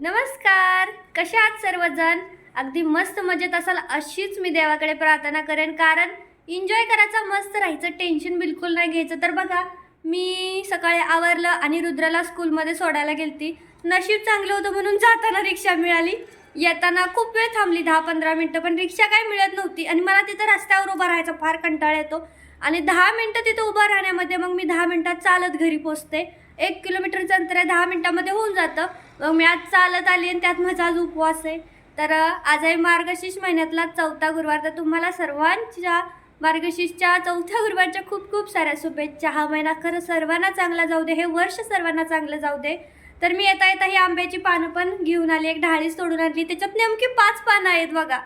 नमस्कार. कसे आहात सर्वजण? अगदी मस्त मजेत असाल अशीच मी देवाकडे प्रार्थना करेन. कारण एन्जॉय करायचं मस्त राहायचं टेन्शन बिलकुल नाही घ्यायचं. तर बघा मी सकाळी आवरलं आणि रुद्राला स्कूलमध्ये सोडायला गेलती. नशीब चांगलं होतं म्हणून जाताना रिक्षा मिळाली. येताना खूप वेळ थांबली दहा पंधरा मिनटं. पण रिक्षा काय मिळत नव्हती आणि मला तिथं रस्त्यावर उभा राहायचा फार कंटाळा येतो. आणि दहा मिनटं तिथं उभं राहण्यामध्ये मग मी दहा मिनटात चालत घरी पोचते. एक किलोमीटरचं अंतर आहे दहा मिनटामध्ये होऊन जातं. मग मी आज चालत आली आणि त्यात माझा आज उपवास आहे. तर आज आहे मार्गशीर्ष महिन्यातला चौथा गुरुवार. तर तुम्हाला सर्वांच्या मार्गशीर्षच्या चौथ्या गुरुवारच्या खूप खूप साऱ्या शुभेच्छा. हा महिना खरं सर्वांना चांगला जाऊ दे हे वर्ष सर्वांना चांगलं जाऊ दे. तर मी येता येता ही आंब्याची पानं पण घेऊन आली एक ढाळीच तोडून आणली. त्याच्यात नेमकी पाच पानं आहेत बघा.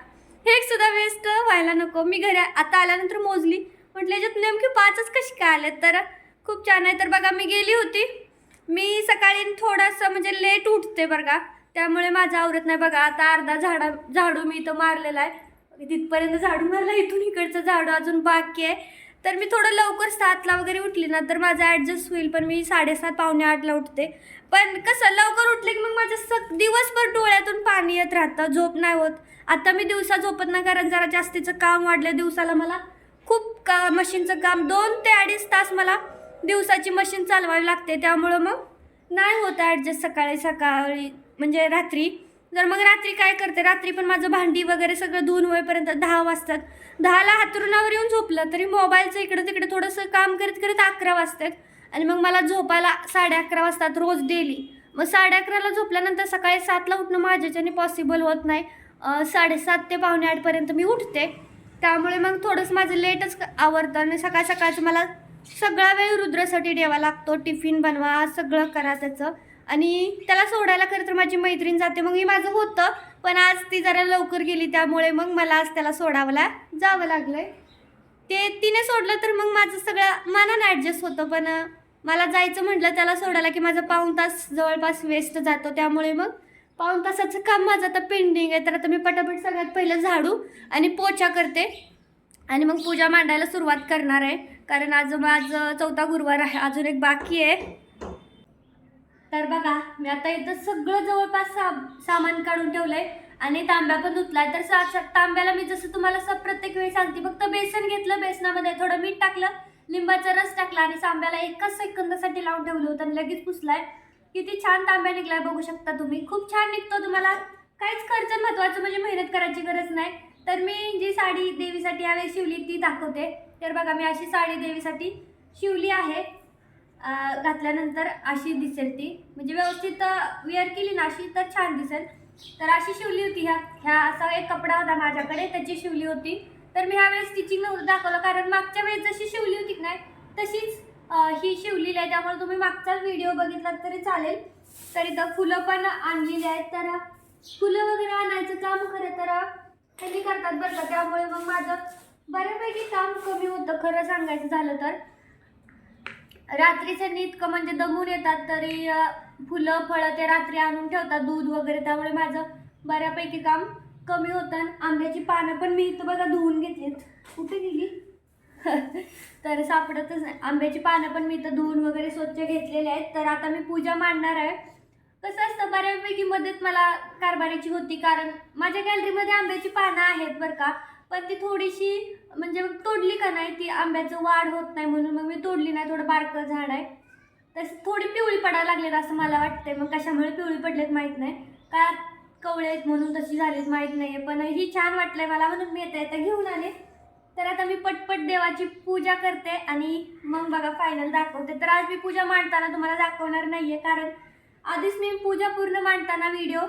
हे एक सुद्धा वेस्ट व्हायला नको. मी घरी आता आल्यानंतर मोजली. म्हटलं याच्यात नेमकी पाचच कशी काय आलेत? तर खूप छान आहे. तर बघा मी गेली होती. मी सकाळी थोडंसं म्हणजे लेट उठते बरं का. त्यामुळे माझं आवरत नाही बघा. आता अर्धा झाडा झाडू मी इथं मारलेला आहे. तिथपर्यंत झाडू मारला इथून इकडचं झाडू अजून बाकी आहे. तर मी थोडं लवकर सातला वगैरे उठली ना तर माझं ॲडजस्ट होईल पण मी साडेसात पावणे आठला उठते. पण कसं लवकर उठले की मग माझं सग दिवसभर डोळ्यातून पाणी येत राहतं झोप नाही होत. आता मी दिवसा झोपत नाही कारण जरा जास्तीचं काम वाढलं दिवसाला मला. खूप का मशीनचं काम दोन ते अडीच तास मला दिवसाची मशीन चालवावी लागते त्यामुळं मग नाही होत ॲडजस्ट सकाळी सकाळी. म्हणजे रात्री. जर मग रात्री काय करते रात्री पण माझं भांडी वगैरे सगळं धुवून होईपर्यंत दहा वाजतात. दहाला हातरुणावर येऊन झोपलं तरी मोबाईलचं इकडं तिकडे थोडंसं काम करत करत अकरा वाजतात. आणि मग मला झोपायला साडे अकरा वाजतात रोज डेली मग साडे अकराला झोपल्यानंतर सकाळी सातला उठणं माझ्याच्याने पॉसिबल होत नाही. साडेसात ते पावणे आठपर्यंत मी उठते. त्यामुळे मग थोडंसं माझं लेटच आवडतं आणि सकाळ सकाळचं मला सगळा वेळ रुद्रासाठी ठेवा लागतो टिफिन बनवा सगळं करा त्याचं. आणि त्याला सोडायला खरं तर माझी मैत्रीण जाते मग हे माझं होतं. पण आज ती जरा लवकर गेली त्यामुळे मग मला आज त्याला सोडावला जावं लागलंय. ते तिने सोडलं तर मग माझं सगळं मनानं ॲडजस्ट होतं पण मला जायचं म्हटलं त्याला सोडायला की माझा पाऊण तास जवळपास वेस्ट जातो. त्यामुळे मग पाऊण तासाचं काम माझं आता पेंडिंग आहे. तर आता मी पटापट सगळ्यात पहिलं झाडू आणि पोछा करते. आणि मग पूजा मांडायला सुरुवात करणार आहे. कारण आज माझं चौथा गुरुवार आहे. अजून एक बाकी आहे. तर बघा मी आता इथं सगळं जवळपास सा सामान काढून ठेवलं आहे आणि तांब्या पण धुतलाय. तर सा तांब्याला मी जसं तुम्हाला सब प्रत्येक वेळी सांगते फक्त बेसन घेतलं बेसनामध्ये थोडं मीठ टाकलं लिंबाचा रस टाकला आणि तांब्याला एकाच सेकंदासाठी लावून ठेवलं होतं आणि लगेच पुसलाय. किती छान तांब्या निघलाय बघू शकता तुम्ही. खूप छान निघतो तुम्हाला. काहीच खर्च महत्वाचं म्हणजे मेहनत करायची गरज नाही. तर मी जी साडी देवीसाठी यावेळी शिवली ती दाखवते. तर बघा मी अशी साडी देवीसाठी शिवली आहे. घातल्यानंतर अशी दिसेल ती. म्हणजे व्यवस्थित वेअर केली ना अशी तर छान दिसेल. तर अशी शिवली होती ह्या. ह्या असा एक कपडा होता माझ्याकडे त्याची शिवली होती. तर मी ह्यावेळेस स्टिचिंग नव्हतं दाखवलं कारण मागच्या वेळेस जशी शिवली होती की नाही तशीच ही शिवलेली आहे. त्यामुळे तुम्ही मागचा व्हिडिओ बघितला तरी चालेल. तर इथं फुलं पण आणलेली आहेत. तर फुलं वगैरे आणायचं काम खरं तर त्यांनी करतात बरं का? त्यामुळे मग माझं बऱ्यापैकी काम कमी होतं खरं सांगायचं झालं तर. रात्रीचं इतकं म्हणजे दमून येतात तरी फुलं फळं ते रात्री आणून ठेवतात दूध वगैरे. त्यामुळे माझं बऱ्यापैकी काम कमी होतं आणि आंब्याची पानं पण मी इथं बघा धुवून घेतलीत. कुठे गेली? तर सापडतच नाही. आंब्याची पानं पण मी इथं धुवून वगैरे स्वच्छ घेतलेले आहेत. तर आता मी पूजा मांडणार आहे. कसं असतं बऱ्यापैकी मदत मला कारभारीची होती. कारण माझ्या गॅलरीमध्ये आंब्याची पानं आहेत बरं का. पण ती थोडीशी म्हणजे तोडली का नाही ती आंब्याचं वाढ होत नाही म्हणून मग मी तोडली नाही. थोडं बारकं झाड आहे. तसं थोडी पिवळी पडायला लागलेत असं मला वाटतंय. मग कशामुळे पिवळी पडलेत माहीत नाही. का कवळे आहेत म्हणून तशी झालीत माहीत नाही आहे पण ही छान वाटलंय मला म्हणून मी येता येता घेऊन आले. तर आता मी पटपट देवाची पूजा करते आणि मग बघा फायनल दाखवते. तर आज मी पूजा मांडताना तुम्हाला दाखवणार नाही आहे कारण आधीच मी पूजा पूर्ण मांडताना व्हिडिओ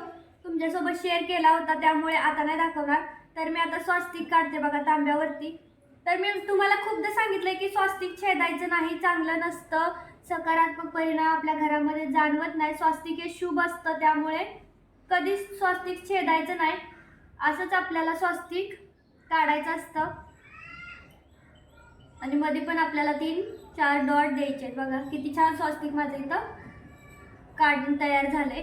तुमच्यासोबत शेअर केला होता त्यामुळे आता नाही दाखवणार. तर मी आता स्वस्तिक काढते बघा तांब्यावरती. तर मी तुम्हाला खूपदा सांगितलंय की स्वस्तिक छेदायचं नाही चांगलं नसतं. सकारात्मक परिणाम आपल्या घरामध्ये जाणवत नाही. स्वस्तिक हे शुभ असतं त्यामुळे कधीच स्वस्तिक छेदायचं नाही. असंच आपल्याला स्वस्तिक काढायचं असतं. आणि मध्ये पण आपल्याला तीन चार डॉट द्यायचे आहेत बघा. किती छान स्वस्तिक माझं इथं. काढून तयार झाले.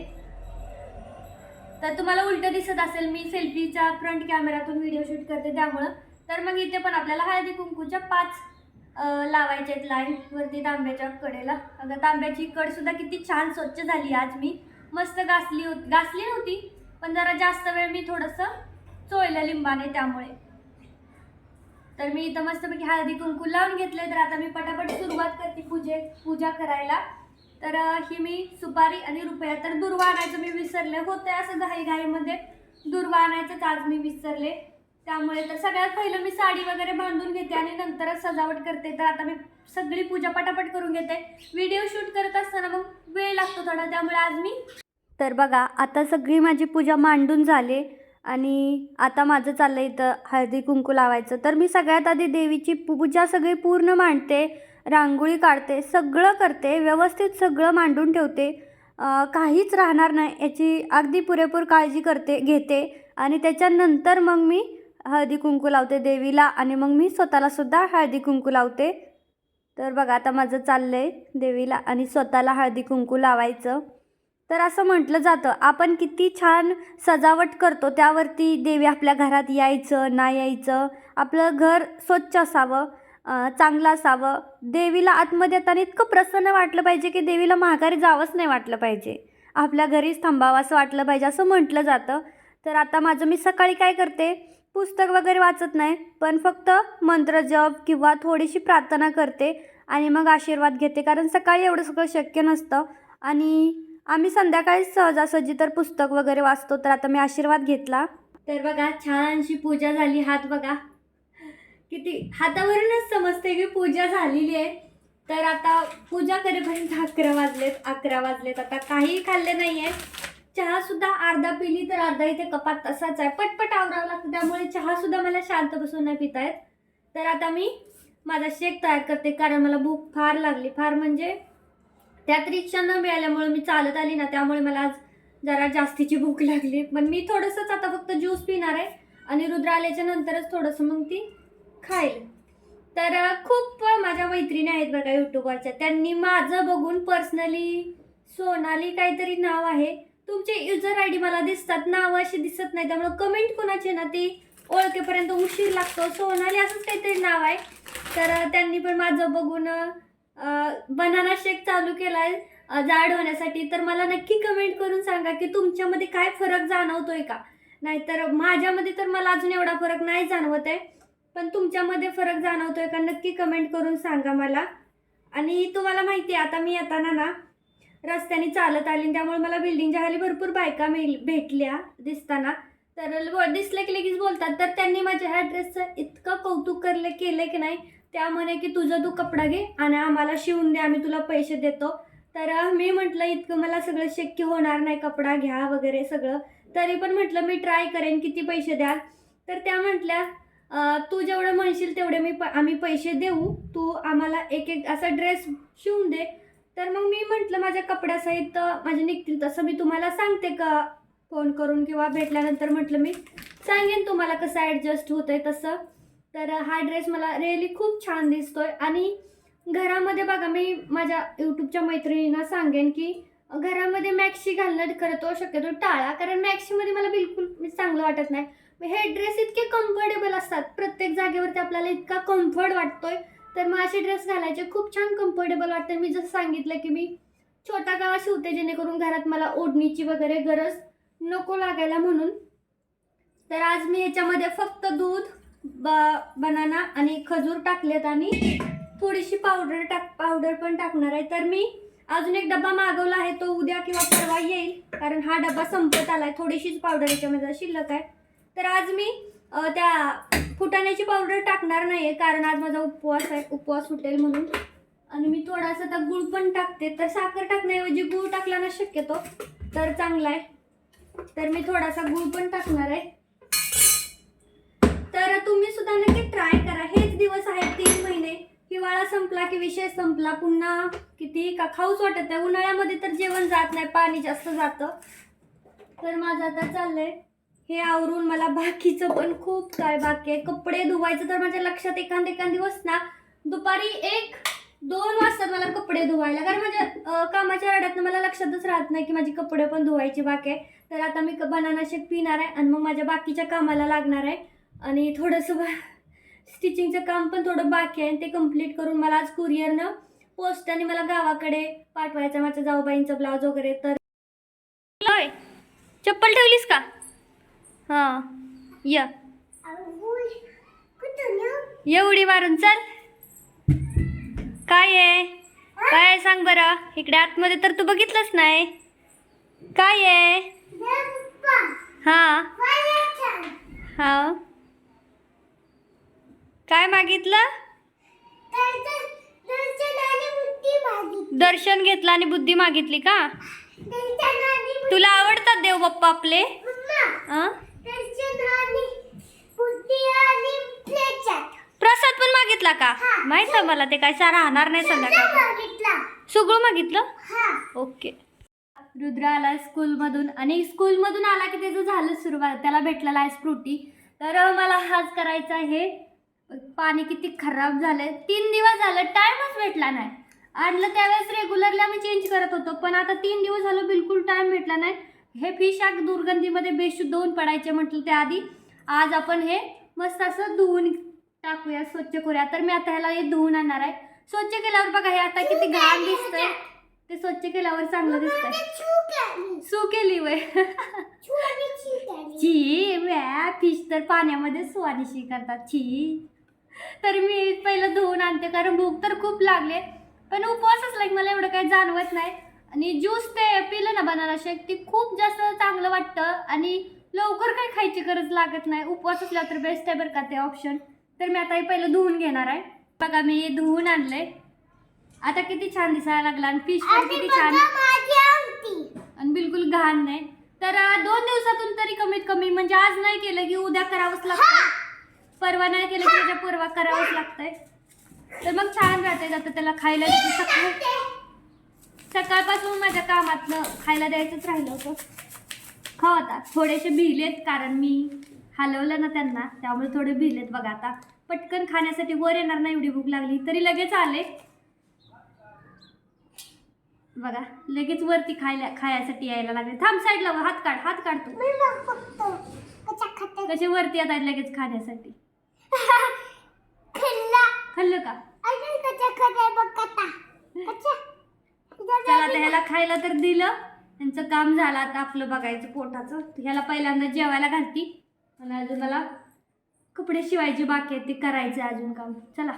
तर तुम्हाला उलट दिसत असेल मी सेल्फीच्या फ्रंट कॅमेऱ्यातून व्हिडिओ शूट करते त्यामुळं. तर मग इथे पण आपल्याला हळदी कुंकूच्या पाच लावायचे आहेत लाईन वरती तांब्याच्या कडेला. अगं तांब्याची कड सुद्धा किती छान स्वच्छ झाली आज मी. मस्त घासली होती घासली नव्हती पण जरा जास्त वेळ मी थोडंसं चोळलं लिंबाने त्यामुळे. तर मी इथं मस्तपैकी हळदी कुंकू लावून घेतले तर आता मी पटापट सुरुवात करते पूजे पूजा करायला. तर ही मी सुपारी आणि रुपया तर दुर्वा आणायचं मी विसरले होते असं घाई घाईमध्ये दुर्वा आणायचंच आज मी विसरले. त्यामुळे तर सगळ्यात पहिलं मी साडी वगैरे बांधून घेते आणि नंतरच सजावट करते. तर आता मी सगळी पूजा पटापट करून घेते. व्हिडिओ शूट करत असताना मग वेळ लागतो थोडा त्यामुळे आज मी तर बघा आता सगळी माझी पूजा मांडून झाली आणि आता माझं चाललं इथं हळदी कुंकू लावायचं. तर मी सगळ्यात आधी देवीची पूजा सगळी पूर्ण मांडते. रांगोळी काढते सगळं करते व्यवस्थित सगळं मांडून ठेवते. काहीच राहणार नाही. याची अगदी पुरेपूर काळजी करते घेते आणि त्याच्यानंतर मग मी हळदी कुंकू लावते देवीला आणि मग मी स्वतःलासुद्धा हळदी कुंकू लावते. तर बघा आता माझं चाललं आहे देवीला आणि स्वतःला हळदी कुंकू लावायचं. तर असं म्हटलं जातं. आपण किती छान सजावट करतो त्यावरती देवी आपल्या घरात यायचं ना यायचं आपलं घर स्वच्छ असावं. चांगलं असावं. देवीला आतमध्ये येताना इतकं प्रसन्न वाटलं पाहिजे की देवीला माघारी जावंच नाही वाटलं पाहिजे. आपल्या घरीच थांबावं असं वाटलं पाहिजे असं म्हटलं जातं. तर आता माझं मी सकाळी काय करते? पुस्तक वगैरे वाचत नाही पण फक्त मंत्रजप किंवा थोडीशी प्रार्थना करते आणि मग आशीर्वाद घेते. कारण सकाळी एवढं सगळं शक्य नसतं. आणि आम्ही संध्याकाळी सहजासहजी तर पुस्तक वगैरे वाचतो तर आता मी आशीर्वाद घेतला. तर बघा छानशी पूजा झाली हात बघा. किती? हातावरूनच समजते की पूजा झालेली आहे. तर आता पूजा करेपर्यंत अकरा वाजलेत अकरा वाजलेत. आता काहीही खाल्ले नाही आहे चहासुद्धा अर्धा पिली तर अर्धा इथे कपात तसाच आहे. पटपट आवरावं लागतं. त्यामुळे चहासुद्धा मला शांत बसून नाही पिता येत. तर आता मी माझा शेक तयार करते कारण मला भूक फार लागली. फार म्हणजे त्यात रिक्षा न मिळाल्यामुळे मी चालत आली ना त्यामुळे मला आज जरा जास्तीची भूक लागली. पण मी थोडंसंच आता फक्त ज्यूस पिणार आहे. आणि रुद्र आल्याच्या नंतरच थोडंसं मग ती खाईल. तर खूप माझ्या मैत्रिणी आहेत बघा यूट्यूबवरच्या. त्यांनी माझं बघून पर्सनली सोनाली काहीतरी नाव आहे. तुमचे युजर आय डी मला दिसतात. नावं अशी दिसत नाही त्यामुळे कमेंट कोणाची ना ती ओळखेपर्यंत उशीर लागतो. सोनाली असंच काहीतरी नाव आहे. तर त्यांनी पण माझं बघून बनाना शेक चालू केला आहे जाड होण्यासाठी. तर मला नक्की कमेंट करून सांगा की तुमच्यामध्ये काय फरक जाणवतोय का? नाहीतर माझ्यामध्ये तर मला अजून एवढा फरक नाही जाणवत आहे. पण तुमच्यामध्ये फरक जाणवतोय का? नक्की कमेंट करून सांगा मला. आणि तुम्हाला माहिती आहे आता मी येताना ना रस्त्याने चालत आली त्यामुळे मला बिल्डिंगच्या खाली भरपूर बायका मिळ भेटल्या दिसताना. तर दिसलं दिसले की लगेच बोलतात. तर त्यांनी माझ्या ह्या ड्रेसचं इतकं कौतुक करलं केलं की नाही त्यामुळे की तुझं तू कपडा घे आणि आम्हाला शिवून दे आम्ही तुला पैसे देतो. तर मी म्हटलं इतकं मला सगळं शक्य होणार नाही कपडा घ्या वगैरे सगळं. तरी पण म्हटलं मी ट्राय करेन किती पैसे द्याल? तर त्या म्हटल्या तू जेवढं म्हणशील तेवढे मी प आम्ही पैसे देऊ. तू आम्हाला एक एक असा ड्रेस शिवून दे. तर मग मी म्हटलं माझ्या कपड्यासहित माझे निघतील तसं मी तुम्हाला सांगते का? फोन करून किंवा भेटल्यानंतर म्हटलं मी सांगेन तुम्हाला कसं ॲडजस्ट होतं आहे तसं. तर हा ड्रेस मला रिअली खूप छान दिसतोय. आणि घरामध्ये बघा मी माझ्या यूट्यूबच्या मैत्रिणींना सांगेन की घरामध्ये मॅक्सी घालणं खरं तो शक्यतो टाळा. कारण मॅक्सीमध्ये मला बिलकुल चांगलं वाटत नाही. हे ड्रेस इतके कम्फर्टेबल असतात. प्रत्येक जागेवरती आपल्याला इतका कम्फर्ट वाटतोय. तर मग असे ड्रेस घालायचे खूप छान कम्फर्टेबल वाटते. मी जसं सांगितलं की मी छोटा गावा शिवते जेणेकरून घरात मला ओढणीची वगैरे गरज नको लागायला म्हणून. तर आज मी याच्यामध्ये फक्त दूध ब बनाना आणि खजूर टाकलेत आणि थोडीशी पावडर टाक पावडर पण टाकणार आहे. तर मी अजून एक डबा मागवला आहे. तो उद्या किंवा परवा येईल. कारण हा डबा संपत आला आहे थोडीशीच पावडर याच्यामध्ये शिल्लक आहे. तर आज मी त्या फुटाण्याची पावडर टाकणार नाही आहे कारण आज माझा उपवास आहे उपवास सुटेल म्हणून. आणि मी थोडासा त्या गुळ पण टाकते. तर साखर टाकण्याऐवजी गुळ टाकला ना शक्यतो तर चांगला आहे तर मी थोडासा गुळ पण टाकणार आहे. तर तुम्ही सुद्धा नक्की ट्राय करा. हेच दिवस आहेत तीन महिने. हिवाळा संपला की विषय संपला. पुन्हा किती का खाऊच वाटत आहे उन्हाळ्यामध्ये तर जेवण जात नाही पाणी जास्त जातं. तर माझं आता चाललंय. हे आवरून मला बाकीचं पण खूप काय बाकी आहे. कपडे धुवायचं तर माझ्या लक्षात एखाद एखाद दिवस ना दुपारी एक दोन वाजतात मला कपडे धुवायला. कारण माझ्या कामाच्या रडातनं मला लक्षातच राहत नाही की माझी कपडे पण धुवायची बाकी आहे. तर आता मी बनाना शेक पिणार आहे आणि मग माझ्या बाकीच्या कामाला लागणार आहे. आणि थोडंसं बा स्टिचिंगचं काम पण थोडं बाकी आहे. आणि ते कंप्लीट करून मला आज कुरिअरनं पोस्टाने मला गावाकडे पाठवायचं माझ्या जाऊबाईंचं ब्लाऊज वगैरे. तर चप्पल ठेवलीस का? हां. य. ये उडी मारून चल. काय आहे? काय आहे सांग बरं. इकडे आतमध्ये तर तू बघितलंच नाही. काय आहे? हां. हां. काय मागितलं? दर्शन घेतलं आणि बुद्धी मागितली का? तुला आवडतात देव बाप्पा आपले हां प्रसाद पण मागितला का. माहीत आहे मला ते काय सारा राहणार नाही संध्याकाळी. सगळं मागितलं? ओके. रुद्र आला स्कूलमधून आणि स्कूलमधून आला की त्याचं झालं सुरुवात त्याला भेटलेला आहे स्फ्रुटी तर मला हाच करायचा आहे. पाणी किती खराब झालंय. तीन दिवस झालं टाइमच भेटला नाही. आणलं त्यावेळेस रेग्युलरली आम्ही चेंज करत होतो पण आता तीन दिवस झालं बिलकुल टाइम भेटला नाही. हे फिश आग दुर्गंधीमध्ये बेशुद्ध होऊन पडायचे म्हटलं त्याआधी. आज आपण हे मस्त असं धुवून टाकूया स्वच्छ करूया. तर मी आता ह्याला हे धुवून आणणार आहे. स्वच्छ केल्यावर बघा हे आता किती घाण दिसतंय. ते स्वच्छ केल्यावर चांगलं दिसतंय. सू केली वय. छी व्या फिश तर पाण्यामध्ये स्वादिशी करतात छी तर मी पहिलं धुवून आणते कारण भूक तर खूप लागले पण उपवास असला की मला एवढं काही जाणवत नाही. आणि ज्यूस ते पिलं ना बनाना शेक ते खूप जास्त चांगलं वाटतं. आणि लवकर काही खायची गरज लागत नाही. उपवास असला तर बेस्ट आहे बरं का ते ऑप्शन तर मी आता हे पहिलं धुवून घेणार आहे. बघा मी हे धुवून आणलंय. आता किती छान दिसायला लागला आणि फिश पण किती छान आणि बिलकुल घाण नाही. तर दोन दिवसातून तरी कमीत कमी म्हणजे आज नाही केलं की उद्या करावंच लागतं. परवा नाही केलं की त्याच्या परवा करावंच लागतंय. तर मग छान राहते जातं त्याला खायला. सकाळपासून माझ्या कामातनं खायला द्यायचंच राहिलं होतं. खाऊ आता थोडेसे भिलेत कारण मी हलवलं ना त्यांना त्यामुळे थोडे भिलेत बघा आता. पटकन खाण्यासाठी वर येणार नाही एवढी भूक लागली. तरी लगेच आले. बघा लगेच वरती खायला खायसाठी यायला लागले. थांब साईडला हात काढ हात काढतो कसे वरती येतात लगेच खाण्यासाठी? खाल्लं. का? चला आता ह्याला खायला तर दिलं. त्यांचं काम झालं आता आपलं बघायचं पोटाचं. ह्याला पहिल्यांदा जेवायला घालती. आणि अजून मला कपडे शिवायचे बाकी आहेत ते करायचे अजून काम. चला.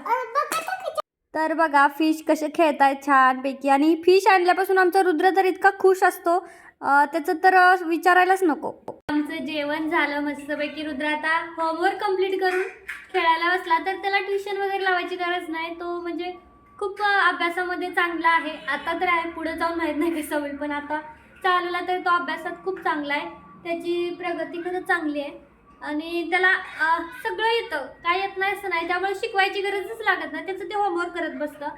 तर बघा फिश कसे खेळतायत छानपैकी. आणि फिश आणल्यापासून आमचा रुद्र तर इतका खुश असतो. त्याचं तर विचारायलाच नको. आमचं जेवण झालं मस्तपैकी. रुद्र आता होमवर्क कंप्लीट करून खेळायला बसला. तर त्याला ट्युशन वगैरे लावायची गरज नाही. तो म्हणजे खूप अभ्यासामध्ये चांगला आहे. आता तर आहे पुढं जाऊन माहीत नाही कसं होईल पण आता चालवला तर तो अभ्यासात खूप चांगला आहे. त्याची प्रगती खरंच चांगली आहे. आणि त्याला सगळं येतं. काय येत नाही असं नाही. त्यामुळे शिकवायची गरजच लागत नाही. त्याचं ते होमवर्क करत बसतं.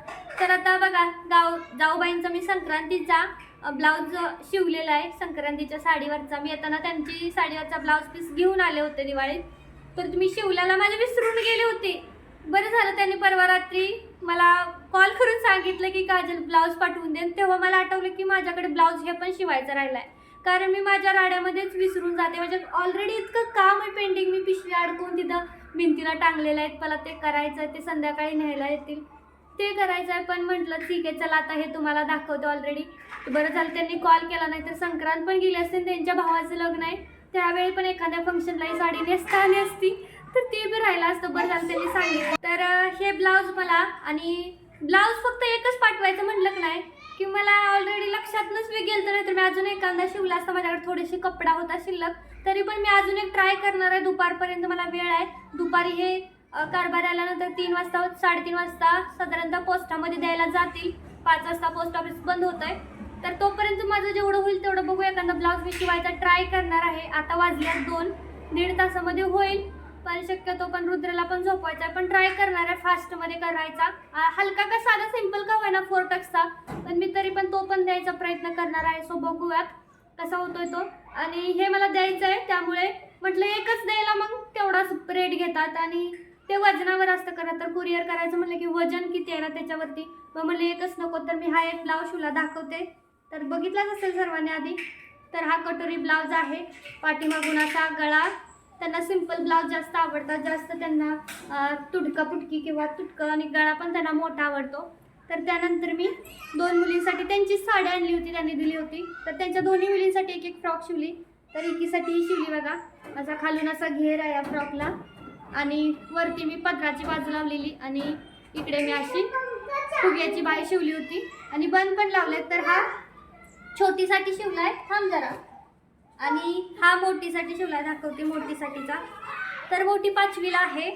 तर आता बघा गाव जाऊबाईंचा मी संक्रांतीचा ब्लाऊज शिवलेला आहे. संक्रांतीच्या साडीवरचा. मी येताना त्यांची साडीवरचा ब्लाऊज पीस घेऊन आले होते दिवाळीत. तर तुम्ही शिवल्याला माझे विसरून गेले होते. बरं झालं त्यांनी परवा रात्री मला कॉल करून सांगितलं की काजल ब्लाऊज पाठवून देन तेव्हा मला आठवलं की माझ्याकडे ब्लाऊज हे पण शिवायचं राहिलं आहे कारण मी माझ्या राड्यामध्येच विसरून जाते. म्हणजे ऑलरेडी इतकं काम आहे पेंडिंग मी पिशवी अडकून तिथं भिंतीला टांगलेलं आहेत. मला ते करायचं आहे. ते संध्याकाळी न्यायला येतील. ते करायचं आहे. पण म्हटलं ठीक आहे चला आता हे तुम्हाला दाखवतो ऑलरेडी बरं झालं त्यांनी कॉल केला. नाही तर संक्रांत पण गेली असते त्यांच्या भावाचं लग्न आहे. त्यावेळी पण एखाद्या फंक्शनला ही साडी नेसता आली असती. तर ते बी राहिलं असतं. बरं झालं त्यांनी सांगितलं. तर हे ब्लाऊज मला आणि ब्लाऊज फक्त एकच पाठवायचं म्हटलं की नाही की मला ऑलरेडी लक्षातनच मी गेलं तर मी अजून एखादा शिवला असता माझ्याकडे थोडेसे कपडा होता शिल्लक तरी पण मी अजून एक ट्राय करणार आहे. दुपारपर्यंत मला वेळ आहे. दुपारी हे कारभार आल्यानंतर तीन वाजता साडेतीन वाजता साधारणतः पोस्टामध्ये द्यायला जातील. पाच वाजता पोस्ट ऑफिस बंद होत आहे तर तोपर्यंत माझं जेवढं होईल तेवढं बघू. एखादा ब्लाऊज मी शिवायचा ट्राय करणार आहे. आता वाजल्यात दोन. दीड तासामध्ये होईल. पण शक्यतो पण रुद्रला पण झोपवायचा आहे पण ट्राय करणार आहे फास्टमध्ये करायचा. हलका का साधा सिंपल का होईना फोर टक्सचा पण मी तरी पण तो पण द्यायचा प्रयत्न करणार आहे. सो बघूयात कसा होतोय तो. आणि हे मला द्यायचं आहे त्यामुळे म्हटलं एकच द्यायला मग तेवढाच रेट घेतात. आणि ते वजनावर असतं करा तर. कुरिअर करायचं म्हटलं की वजन किती आहे ना त्याच्यावरती. मग म्हणलं एकच नको तर मी हा एक ब्लाऊज शिवला दाखवते. तर बघितलाच असेल सर्वांनी आधी. तर हा कटोरी ब्लाऊज आहे. पाठीमागून असा गळा. त्यांना सिंपल ब्लाऊज जास्त आवडतात जास्त त्यांना अं, तुटका पुटकी किंवा तुटकं आणि गळा पण त्यांना मोठा आवडतो. तर त्यानंतर मी दोन मुलींसाठी त्यांची साडी आणली होती त्यांनी दिली होती. तर त्यांच्या दोन्ही मुलींसाठी एक एक फ्रॉक शिवली. तर एकीसाठी ही शिवली बघा. माझा खालून असा घेर आहे या फ्रॉकला. आणि वरती मी पदराची बाजू लावलेली आणि इकडे मी अशी फुग्याची बाई शिवली होती. आणि बंद पण लावले तर हा छोटीसाठी शिवलाय. थांब जरा. आणि हा मोठीसाठी शिवला दाखवते मोठीसाठीचा. तर मोठी पाचवीला आहे.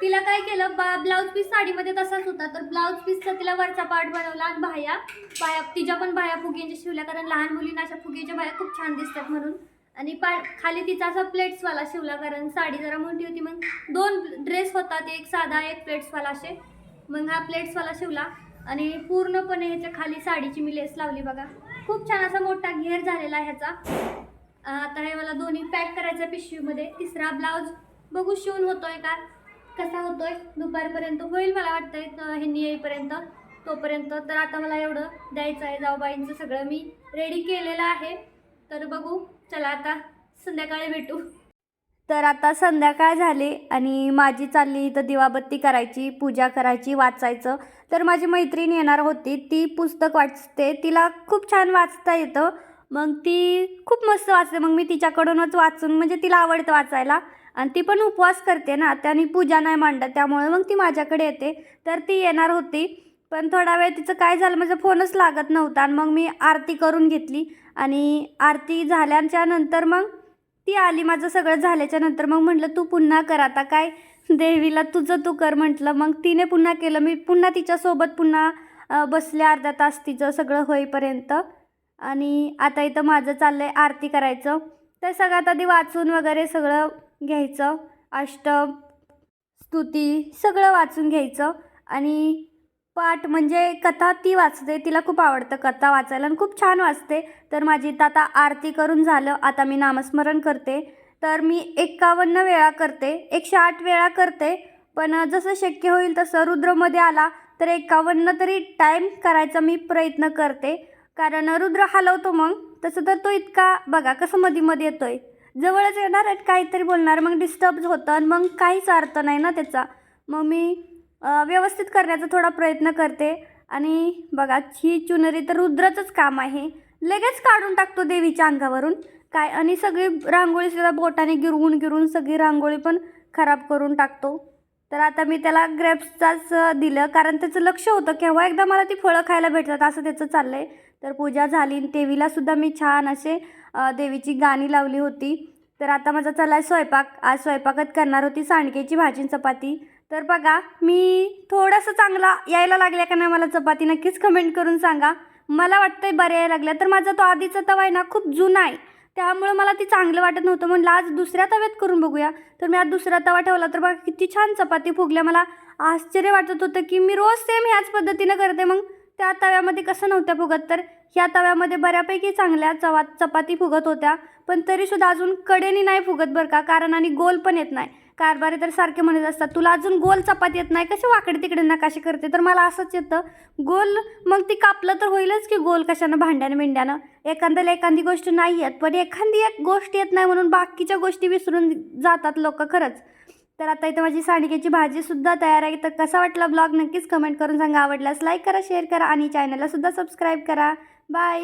तिला काय केलं बा ब्लाऊज पीस साडीमध्ये तसाच होता. तर ब्लाऊज पीसचा तिला वरचा पार्ट बनवला आणि बाह्या बाया तिच्या पण बाया फुग्यांच्या शिवल्या. कारण लहान मुलींना अशा फुग्याच्या बाया खूप छान दिसतात म्हणून. आणि पा खाली तिचा असा प्लेट्सवाला शिवला कारण साडी जरा मोठी होती. मग दोन ड्रेस होता ते एक साधा एक प्लेट्सवाला असे. मग हा प्लेट्सवाला शिवला. आणि पूर्णपणे ह्याच्या खाली साडीची मी लेस लावली बघा. खूप छान असा मोठा घेर झालेला आहे ह्याचा. आता हे मला दोन्ही पॅक करायचं पिशवीमध्ये. तिसरा ब्लाऊज बघू शिवून होतोय का? कसा होतोय? दुपारपर्यंत होईल मला वाटतंय हे ह्यांनी येईपर्यंत तोपर्यंत. तर आता मला एवढं द्यायचं आहे. जाऊबाईंचं सगळं मी रेडी केलेलं आहे. तर बघू चला आता संध्याकाळी भेटू. तर आता संध्याकाळ झाली आणि माझी चालली इथं दिवाबत्ती करायची पूजा करायची वाचायचं. तर माझी मैत्रीण येणार होती ती पुस्तक वाचते तिला खूप छान वाचता येतं. मग ती खूप मस्त वाचते मग मी तिच्याकडूनच वाचून म्हणजे तिला आवडतं वाचायला. आणि ती पण उपवास करते ना त्याने पूजा नाही मांडत त्यामुळे मग ती माझ्याकडे येते. तर ती येणार होती पण थोडा वेळ तिचं काय झालं माझा फोनच लागत नव्हता आणि मग मी आरती करून घेतली. आणि आरती झाल्याच्यानंतर मग ती आली माझं सगळं झाल्याच्यानंतर मग म्हटलं तू पुन्हा कर आता काय? देवीला तुझं तू कर म्हटलं. मग तिने पुन्हा केलं. मी पुन्हा तिच्यासोबत पुन्हा बसले अर्धा तास तिचं सगळं होईपर्यंत. आणि आता इथं माझं चाललं आहे आरती करायचं. तर सगळ्यात आधी वाचून वगैरे सगळं घ्यायचं. अष्टम स्तुती सगळं वाचून घ्यायचं. आणि पाठ म्हणजे कथा ती वाचते तिला खूप आवडतं कथा वाचायला आणि खूप छान वाचते. तर माझी इथं आता आरती करून झालं आता मी नामस्मरण करते. तर मी एक्कावन्न वेळा करते एकशे आठ वेळा करते. पण जसं शक्य होईल तसं रुद्रमध्ये आला तर एक्कावन्न तरी टाईम करायचा मी प्रयत्न करते. कारण रुद्र हलवतो मग तसं तर तो इतका बघा कसं मध्ये मध्ये आहे जवळच येणार आहेत काहीतरी बोलणार मग डिस्टर्ब होतं आणि मग काहीच अर्थ नाही ना त्याचा. मग मी व्यवस्थित करण्याचा थोडा प्रयत्न करते. आणि बघा ही चुनरी तर रुद्रचंच काम आहे. लगेच काढून टाकतो देवीच्या अंगावरून. काय आणि सगळी रांगोळी सुद्धा बोटाने गिरवून गिरवून सगळी रांगोळी पण खराब करून टाकतो. तर आता मी त्याला ग्रेप्सचाच दिलं. कारण त्याचं लक्ष होतं केव्हा एकदा मला ती फळं खायला भेटतात असं त्याचं चाललं आहे तर पूजा झाली. देवीला सुद्धा मी छान असे देवीची गाणी लावली होती. तर आता माझा चला स्वयंपाक. आज स्वयंपाकात करणार होती सांडकेची भाजी चपाती. तर बघा मी थोडंसं चांगला यायला लागल्या का नाही मला चपाती नक्कीच कमेंट करून सांगा. मला वाटतं बरं यायला लागल्या. तर माझा तो आधीचा तवा आहे ना खूप जुना आहे. त्यामुळं मला ती चांगलं वाटत नव्हतं. म्हणलं आज दुसऱ्या तव्यात करून बघूया. तर मी आज दुसरा तवा ठेवला. तर बघा किती छान चपाती फुगल्या. मला आश्चर्य वाटत होतं की मी रोज सेम ह्याच पद्धतीनं करते. मग त्या तव्यामध्ये कसं नव्हत्या फुगत? तर ह्या तव्यामध्ये बऱ्यापैकी चांगल्या चवा चपाती फुगत होत्या. पण तरीसुद्धा अजून कडेनी नाही फुगत बरं का? कारण आणि गोल पण येत नाही. कारभारी तर सारखे म्हणत असतात तुला अजून गोल चपाती येत नाही कशी वाकडे तिकडे नकाशे करते? तर मला असंच येतं गोल मग ती कापलं तर होईलच की गोल कशानं भांड्यानं मेंढ्यानं? एखाद्याला एखादी गोष्ट नाही येत पण एखादी एक गोष्ट येत नाही म्हणून बाकीच्या गोष्टी विसरून जातात लोक खरंच. तर आता इथं माझी सांडग्याची भाजीसुद्धा तयार आहे. तर कसा वाटला ब्लॉग? नक्कीच कमेंट करून सांगा. आवडल्यास लाईक करा शेअर करा आणि चॅनलला सुद्धा सबस्क्राईब करा. बाय!